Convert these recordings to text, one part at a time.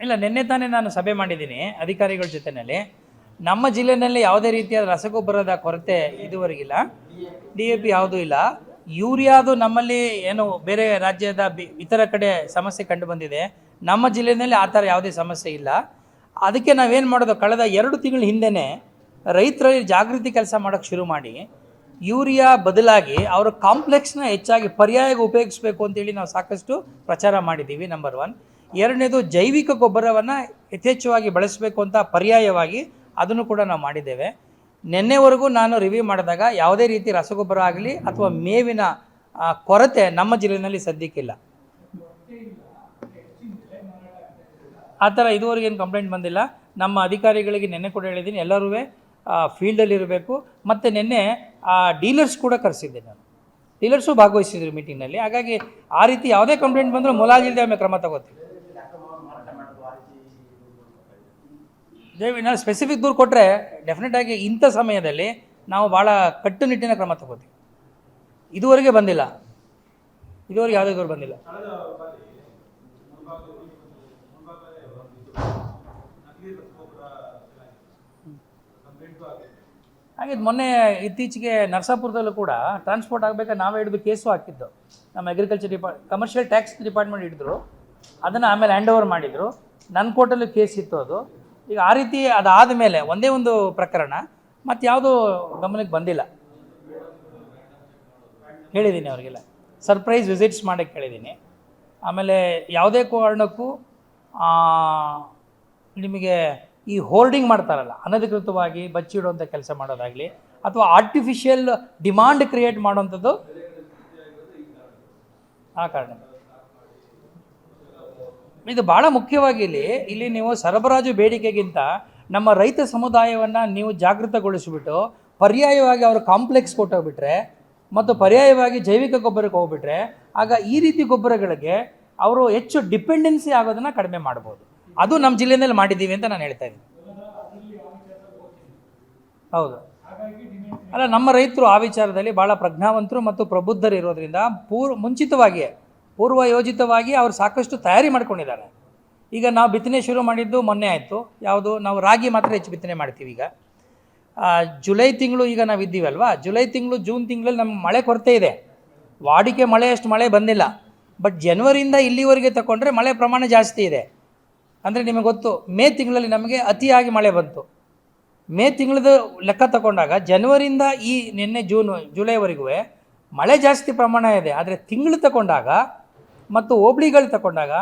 ಇಲ್ಲ, ನಿನ್ನೆ ತಾನೇ ನಾನು ಸಭೆ ಮಾಡಿದ್ದೀನಿ ಅಧಿಕಾರಿಗಳ ಜೊತೆನಲ್ಲಿ. ನಮ್ಮ ಜಿಲ್ಲೆಯಲ್ಲಿ ಯಾವುದೇ ರೀತಿಯಾದ ರಸಗೊಬ್ಬರದ ಕೊರತೆ ಇದುವರೆಗಿಲ್ಲ. ಡಿ ಎ ಪಿ ಯಾವುದೂ ಇಲ್ಲ. ಯೂರಿಯಾದು ನಮ್ಮಲ್ಲಿ ಏನು ಬೇರೆ ರಾಜ್ಯದ ಬಿ, ಇತರ ಕಡೆ ಸಮಸ್ಯೆ ಕಂಡು ಬಂದಿದೆ. ನಮ್ಮ ಜಿಲ್ಲೆಯಲ್ಲಿ ಆ ಥರ ಯಾವುದೇ ಸಮಸ್ಯೆ ಇಲ್ಲ. ಅದಕ್ಕೆ ನಾವೇನು ಮಾಡೋದು, ಕಳೆದ ಎರಡು ತಿಂಗಳ ಹಿಂದೆನೇ ರೈತರಲ್ಲಿ ಜಾಗೃತಿ ಕೆಲಸ ಮಾಡೋಕ್ಕೆ ಶುರು ಮಾಡಿ. ಯೂರಿಯಾ ಬದಲಾಗಿ ಅವರ ಕಾಂಪ್ಲೆಕ್ಸ್ನ ಹೆಚ್ಚಾಗಿ ಪರ್ಯಾಯ ಉಪಯೋಗಿಸಬೇಕು ಅಂತೇಳಿ ನಾವು ಸಾಕಷ್ಟು ಪ್ರಚಾರ ಮಾಡಿದ್ದೀವಿ ನಂಬರ್ ಒನ್ ಎರಡನೇದು ಜೈವಿಕ ಗೊಬ್ಬರವನ್ನು ಯಥೇಚ್ಛವಾಗಿ ಬಳಸಬೇಕು ಅಂತ ಪರ್ಯಾಯವಾಗಿ ಅದನ್ನು ಕೂಡ ನಾವು ಮಾಡಿದ್ದೇವೆ. ನಿನ್ನೆವರೆಗೂ ನಾನು ರಿವ್ಯೂ ಮಾಡಿದಾಗ ಯಾವುದೇ ರೀತಿ ರಸಗೊಬ್ಬರ ಆಗಲಿ ಅಥವಾ ಮೇವಿನ ಕೊರತೆ ನಮ್ಮ ಜಿಲ್ಲೆಯಲ್ಲಿ ಸದ್ಯಕ್ಕಿಲ್ಲ. ಆ ಥರ ಇದುವರೆಗೇನು ಕಂಪ್ಲೇಂಟ್ ಬಂದಿಲ್ಲ. ನಮ್ಮ ಅಧಿಕಾರಿಗಳಿಗೆ ನೆನ್ನೆ ಕೂಡ ಹೇಳಿದ್ದೀನಿ, ಎಲ್ಲರೂ ಫೀಲ್ಡಲ್ಲಿ ಇರಬೇಕು. ಮತ್ತು ನಿನ್ನೆ, ಆ ಡೀಲರ್ಸ್ ಕೂಡ ಕರೆಸಿದ್ದೆ ನಾನು. ಡೀಲರ್ಸು ಭಾಗವಹಿಸಿದ್ರು ಮೀಟಿಂಗ್ನಲ್ಲಿ ಹಾಗಾಗಿ ಆ ರೀತಿ ಯಾವುದೇ ಕಂಪ್ಲೇಂಟ್ ಬಂದರೂ ಮುಲಾಜಿಲ್ದೆ ಒಮ್ಮೆ ಕ್ರಮ ತಗೋತೀವಿ. ದೇವಿ ನಾನು ಸ್ಪೆಸಿಫಿಕ್ ದೂರು ಕೊಟ್ಟರೆ ಡೆಫಿನೆಟಾಗಿ ಇಂಥ ಸಮಯದಲ್ಲಿ ನಾವು ಭಾಳ ಕಟ್ಟುನಿಟ್ಟಿನ ಕ್ರಮ ತಗೋತೀವಿ. ಇದುವರೆಗೆ ಬಂದಿಲ್ಲ. ಇದುವರೆಗೆ ಯಾವುದೇ ದೂರು ಬಂದಿಲ್ಲ. ಹಾಗೆ ಮೊನ್ನೆ ಇತ್ತೀಚೆಗೆ ನರಸಾಪುರದಲ್ಲೂ ಕೂಡ ಟ್ರಾನ್ಸ್ಪೋರ್ಟ್ ಆಗಬೇಕಾದ್ರೆ ನಾವೇ ಹಿಡಿದು ಕೇಸು ಹಾಕಿದ್ದು. ನಮ್ಮ agriculture depart commercial tax department ಹಿಡಿದ್ರು. ಅದನ್ನು ಆಮೇಲೆ ಹ್ಯಾಂಡ್ ಓವರ್ ಮಾಡಿದರು ನನ್ನ ಕೋರ್ಟಲ್ಲೂ ಕೇಸ್ ಇತ್ತು ಅದು. ಈಗ ಆ ರೀತಿ ಅದಾದ ಮೇಲೆ ಒಂದೇ ಒಂದು ಪ್ರಕರಣ, ಮತ್ತು ಯಾವುದೂ ಗಮನಕ್ಕೆ ಬಂದಿಲ್ಲ. ಹೇಳಿದ್ದೀನಿ ಅವರಿಗೆಲ್ಲ. ಸರ್ಪ್ರೈಸ್ ವಿಸಿಟ್ಸ್ ಮಾಡೋಕ್ಕೆ ಹೇಳಿದ್ದೀನಿ ಆಮೇಲೆ ಯಾವುದೇ ಕಾರಣಕ್ಕೂ ನಿಮಗೆ ಈ ಹೋರ್ಡಿಂಗ್ ಮಾಡ್ತಾರಲ್ಲ, ಅನಧಿಕೃತವಾಗಿ ಬಚ್ಚಿಡುವಂಥ ಕೆಲಸ ಮಾಡೋದಾಗಲಿ ಅಥವಾ ಆರ್ಟಿಫಿಷಿಯಲ್ ಡಿಮಾಂಡ್ ಕ್ರಿಯೇಟ್ ಮಾಡುವಂಥದ್ದು ಆ ಕಾರಣ. ಇದು ಭಾಳ ಮುಖ್ಯವಾಗಿ ಇಲ್ಲಿ ಇಲ್ಲಿ ನೀವು ಸರಬರಾಜು ಬೇಡಿಕೆಗಿಂತ ನಮ್ಮ ರೈತ ಸಮುದಾಯವನ್ನು ನೀವು ಜಾಗೃತಗೊಳಿಸಿಬಿಟ್ಟು ಪರ್ಯಾಯವಾಗಿ ಅವರು ಕಾಂಪ್ಲೆಕ್ಸ್ ಕೊಟ್ಟೋಗ್ಬಿಟ್ರೆ ಮತ್ತು ಪರ್ಯಾಯವಾಗಿ ಜೈವಿಕ ಗೊಬ್ಬರಕ್ಕೆ ಹೋಗ್ಬಿಟ್ರೆ, ಆಗ ಈ ರೀತಿ ಗೊಬ್ಬರಗಳಿಗೆ ಅವರು ಹೆಚ್ಚು ಡಿಪೆಂಡೆನ್ಸಿ ಆಗೋದನ್ನು ಕಡಿಮೆ ಮಾಡ್ಬೋದು. ಅದು ನಮ್ಮ ಜಿಲ್ಲೆಯಲ್ಲಿ ಮಾಡಿದ್ದೀವಿ ಅಂತ ನಾನು ಹೇಳ್ತಾ ಇದ್ದೀನಿ. ಹೌದು. ಅಲ್ಲ, ನಮ್ಮ ರೈತರು ಆ ವಿಚಾರದಲ್ಲಿ ಭಾಳ ಪ್ರಜ್ಞಾವಂತರು ಮತ್ತು ಪ್ರಬುದ್ಧರು ಇರೋದ್ರಿಂದ ಪೂರ್ವ ಮುಂಚಿತವಾಗಿಯೇ ಪೂರ್ವ ಯೋಜಿತವಾಗಿ ಅವರು ಸಾಕಷ್ಟು ತಯಾರಿ ಮಾಡ್ಕೊಂಡಿದ್ದಾರೆ. ಈಗ ನಾವು ಬಿತ್ತನೆ ಶುರು ಮಾಡಿದ್ದು ಮೊನ್ನೆ ಆಯಿತು. ಯಾವುದು? ನಾವು ರಾಗಿ ಮಾತ್ರ ಹೆಚ್ಚು ಬಿತ್ತನೆ ಮಾಡ್ತೀವಿ ಈಗ. ಜುಲೈ ತಿಂಗಳು ಈಗ ನಾವು ಇದ್ದೀವಲ್ವಾ? ಜುಲೈ ತಿಂಗಳು, ಜೂನ್ ತಿಂಗಳಲ್ಲಿ ನಮ್ಮ ಮಳೆ ಕೊರತೆ ಇದೆ. ವಾಡಿಕೆ ಮಳೆ ಅಷ್ಟು ಮಳೆ ಬಂದಿಲ್ಲ. ಬಟ್ ಜನವರಿಯಿಂದ ಇಲ್ಲಿವರೆಗೆ ತಗೊಂಡ್ರೆ ಮಳೆ ಪ್ರಮಾಣ ಜಾಸ್ತಿ ಇದೆ. ಅಂದರೆ ನಿಮಗೆ ಗೊತ್ತು, ಮೇ ತಿಂಗಳಲ್ಲಿ ನಮಗೆ ಅತಿಯಾಗಿ ಮಳೆ ಬಂತು. ಮೇ ತಿಂಗಳದ ಲೆಕ್ಕ ತಗೊಂಡಾಗ ಜನವರಿಯಿಂದ ಈ ನಿನ್ನೆ ಜೂನ್ ಜುಲೈವರೆಗೂ ಮಳೆ ಜಾಸ್ತಿ ಪ್ರಮಾಣ ಇದೆ. ಆದರೆ ತಿಂಗಳು ತಗೊಂಡಾಗ ಮತ್ತು ಹೋಬಳಿಗಳು ತಗೊಂಡಾಗ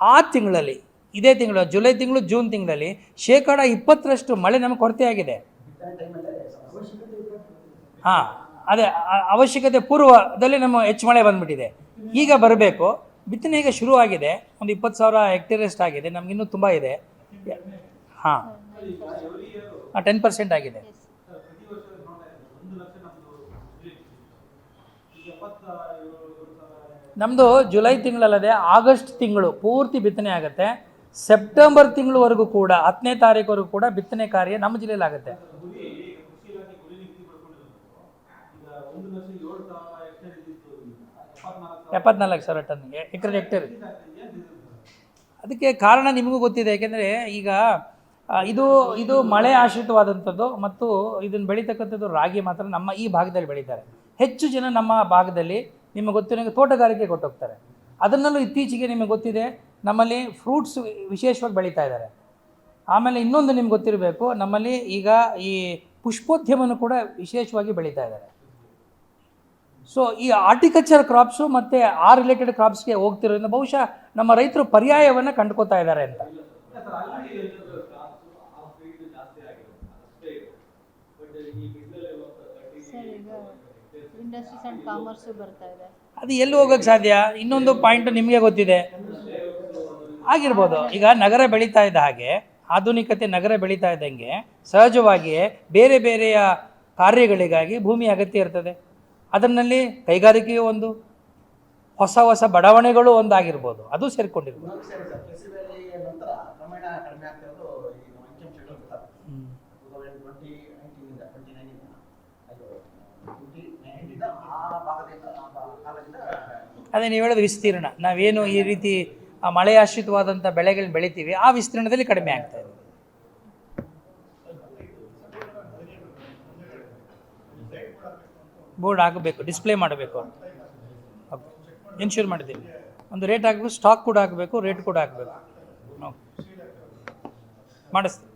ಆ ತಿಂಗಳಲ್ಲಿ, ಇದೇ ತಿಂಗಳು, ಜುಲೈ ತಿಂಗಳು, ಜೂನ್ ತಿಂಗಳಲ್ಲಿ ಶೇಕಡ ಇಪ್ಪತ್ತರಷ್ಟು ಮಳೆ ನಮಗೆ ಕೊರತೆಯಾಗಿದೆ. ಹಾಂ, ಅದೇ ಅವಶ್ಯಕತೆ ಪೂರ್ವದಲ್ಲಿ ನಮ್ಮ ಹೆಚ್ಚು ಮಳೆ ಬಂದ್ಬಿಟ್ಟಿದೆ. ಈಗ ಬರಬೇಕು. ಬಿತ್ತನೆ ಈಗ ಶುರು ಆಗಿದೆ ಒಂದು ಇಪ್ಪತ್ತು ಸಾವಿರ ಹೆಕ್ಟೇರಸ್ಟ್ ಆಗಿದೆ. ನಮಗಿನ್ನೂ ತುಂಬ ಇದೆ. ಹಾಂ. ಟೆನ್ ಪರ್ಸೆಂಟ್ ಆಗಿದೆ. ನಮ್ಮದು ಜುಲೈ ತಿಂಗಳಲ್ಲದೆ ಆಗಸ್ಟ್ ತಿಂಗಳು ಪೂರ್ತಿ ಬಿತ್ತನೆ ಆಗುತ್ತೆ. ಸೆಪ್ಟೆಂಬರ್ ತಿಂಗಳವರೆಗೂ ಕೂಡ ಹತ್ತನೇ ತಾರೀಕುವರೆಗೂ ಕೂಡ ಬಿತ್ತನೆ ಕಾರ್ಯ ನಮ್ಮ ಜಿಲ್ಲೆಯಲ್ಲಿ ಆಗುತ್ತೆ ಎಪ್ಪತ್ನಾಲ್ಕು ಸಾವಿರ ಟನ್ಗೆ ಎಕರೆ ಹೆಕ್ಟೇರ್ ಅದಕ್ಕೆ ಕಾರಣ ನಿಮಗೂ ಗೊತ್ತಿದೆ, ಯಾಕೆಂದರೆ ಈಗ ಇದು ಇದು ಮಳೆ ಆಶ್ರಿತವಾದಂಥದ್ದು ಮತ್ತು ಇದನ್ನು ಬೆಳೀತಕ್ಕಂಥದ್ದು ರಾಗಿ ಮಾತ್ರ ನಮ್ಮ ಈ ಭಾಗದಲ್ಲಿ ಬೆಳೀತಾರೆ. ಹೆಚ್ಚು ಜನ ನಮ್ಮ ಭಾಗದಲ್ಲಿ ನಿಮಗೆ ಗೊತ್ತಿರೋ ತೋಟಗಾರಿಕೆ ಕೊಟ್ಟೋಗ್ತಾರೆ. ಅದನ್ನಲ್ಲೂ ಇತ್ತೀಚೆಗೆ ನಿಮಗೆ ಗೊತ್ತಿದೆ, ನಮ್ಮಲ್ಲಿ ಫ್ರೂಟ್ಸ್ ವಿಶೇಷವಾಗಿ ಬೆಳೀತಾ ಇದ್ದಾರೆ. ಆಮೇಲೆ ಇನ್ನೊಂದು ನಿಮ್ಗೆ ಗೊತ್ತಿರಬೇಕು, ನಮ್ಮಲ್ಲಿ ಈಗ ಈ ಪುಷ್ಪೋದ್ಯಮವನ್ನು ಕೂಡ ವಿಶೇಷವಾಗಿ ಬೆಳೀತಾ ಇದ್ದಾರೆ. ಸೊ ಈ ಆರ್ಟಿಕಲ್ಚರ್ ಕ್ರಾಪ್ಸು ಮತ್ತು ಆ ರಿಲೇಟೆಡ್ ಕ್ರಾಪ್ಸ್ಗೆ ಹೋಗ್ತಿರೋದ್ರಿಂದ ಬಹುಶಃ ನಮ್ಮ ರೈತರು ಪರ್ಯಾಯವನ್ನು ಕಂಡುಕೋತಾ ಇದ್ದಾರೆ ಅಂತ. ಸರ್ ಈಗ ಇಂಡಸ್ಟ್ರೀಸ್ ಆ್ಯಂಡ್ ಕಾಮರ್ಸು ಬರ್ತಾ ಇದೆ. ಅದು ಎಲ್ಲಿ ಹೋಗೋಕೆ ಸಾಧ್ಯ? ಇನ್ನೊಂದು ಪಾಯಿಂಟ್ ನಿಮಗೆ ಗೊತ್ತಿದೆ. ಆಗಿರ್ಬೋದು. ಈಗ ನಗರ ಬೆಳೀತಾ ಇದ್ದ ಹಾಗೆ ಆಧುನಿಕತೆ ನಗರ ಬೆಳೀತಾ ಇದ್ದಂಗೆ ಸಹಜವಾಗಿಯೇ ಬೇರೆ ಬೇರೆಯ ಕಾರ್ಯಗಳಿಗಾಗಿ ಭೂಮಿ ಅಗತ್ಯ ಇರ್ತದೆ. ಅದರಲ್ಲಿ ಕೈಗಾರಿಕೆಯು ಒಂದು ಹೊಸ ಹೊಸ ಬಡಾವಣೆಗಳು ಒಂದಾಗಿರ್ಬೋದು. ಅದು ಸೇರಿಕೊಂಡಿರ್ಬೋದು. ಅದು ನೀವು ಹೇಳೋದು ವಿಸ್ತೀರ್ಣ. ನಾವೇನು ಈ ರೀತಿ ಮಳೆಯಾಶ್ರಿತವಾದಂಥ ಬೆಳೆಗಳನ್ನ ಬೆಳಿತೀವಿ ಆ ವಿಸ್ತೀರ್ಣದಲ್ಲಿ ಕಡಿಮೆ ಆಗ್ತಾ ಇದೆ ಬೋರ್ಡ್ ಆಗಬೇಕು ಡಿಸ್ಪ್ಲೇ ಮಾಡಬೇಕು ಇನ್ಶೂರ್ ಮಾಡಿದ್ದೀವಿ. ಒಂದು ರೇಟ್ ಆಗಬೇಕು ಸ್ಟಾಕ್ ಕೂಡ ಆಗಬೇಕು ರೇಟ್ ಕೂಡ ಆಗಬೇಕು ಮಾಡಿಸ್ತೀವಿ